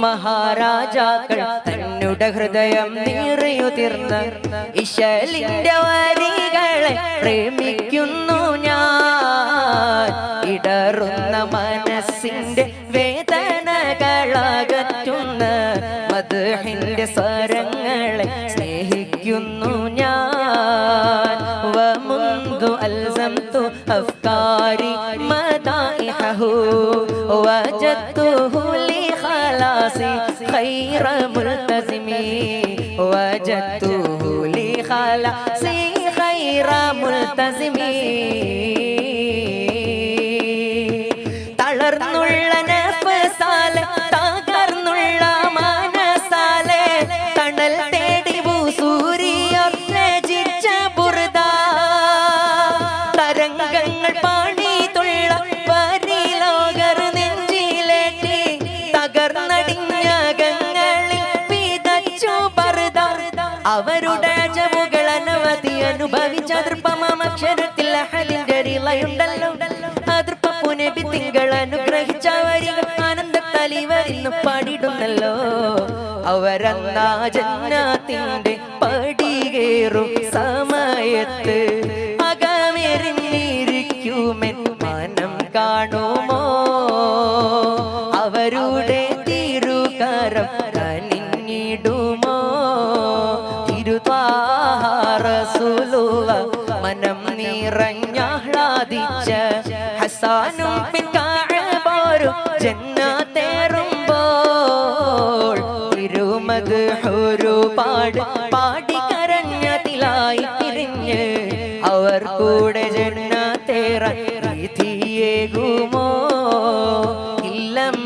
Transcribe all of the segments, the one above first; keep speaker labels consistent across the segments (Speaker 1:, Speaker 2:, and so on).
Speaker 1: മഹാരാജാക്കൾ തന്നുടെ ഹൃദയം നീറിയുതിർന്ന ഇശലിന്റെ വരികളെ പ്രേമിക്കുന്നു ഞാൻ. ഇടറുന്ന മനസ്സിന്റെ വേദനകളകറ്റുന്ന മധുഹിന്റെ സ്വരങ്ങളെ സ്നേഹിക്കുന്നു ഞാൻ. വമുന്തു അൽസംതു മതായി മദായിഹു വജത്തു لخلاصي خير ملتزم وجدته لخلاصي خير ملتزم അവരുടെ അജവുകൾ അനവധി അനുഭവിച്ച ദൃപ്പമാമക്ഷരത്തിൽ അഹലിന്റെ റിളയുണ്ടല്ലോ അതൃപ്പുനബി തിങ്കൾ അനുഗ്രഹിച്ച വരികൾ ആനന്ദത്തലി വരുന്നു പാടിടുന്നല്ലോ. അവരന്നാ ജന്നാത്തിന്റെ പടികേറും സമയത്ത് തിരുതാറസുലുവ മനം നിറഞ്ഞാഹ്ലാദിച്ച ഹസാനും പിൻകാഴപോരും ജന്നാത്തേറുമ്പോൾ തിരുമത് ഒരുപാട് പാടിക്കരഞ്ഞതിലായി തിരിഞ്ഞ് അവർ കൂടെ ജന്നാത്തേറാൻ വിധിയേകുമോ? ഇല്ലം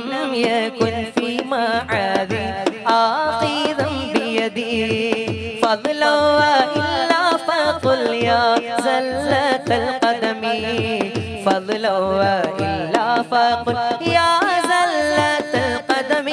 Speaker 1: യകുൻ ഫീ മഅദി ആഖിദം ബിയദി. قبله إلا فقل يا زلة القدم. فضله إلا فقل يا زلة القدم.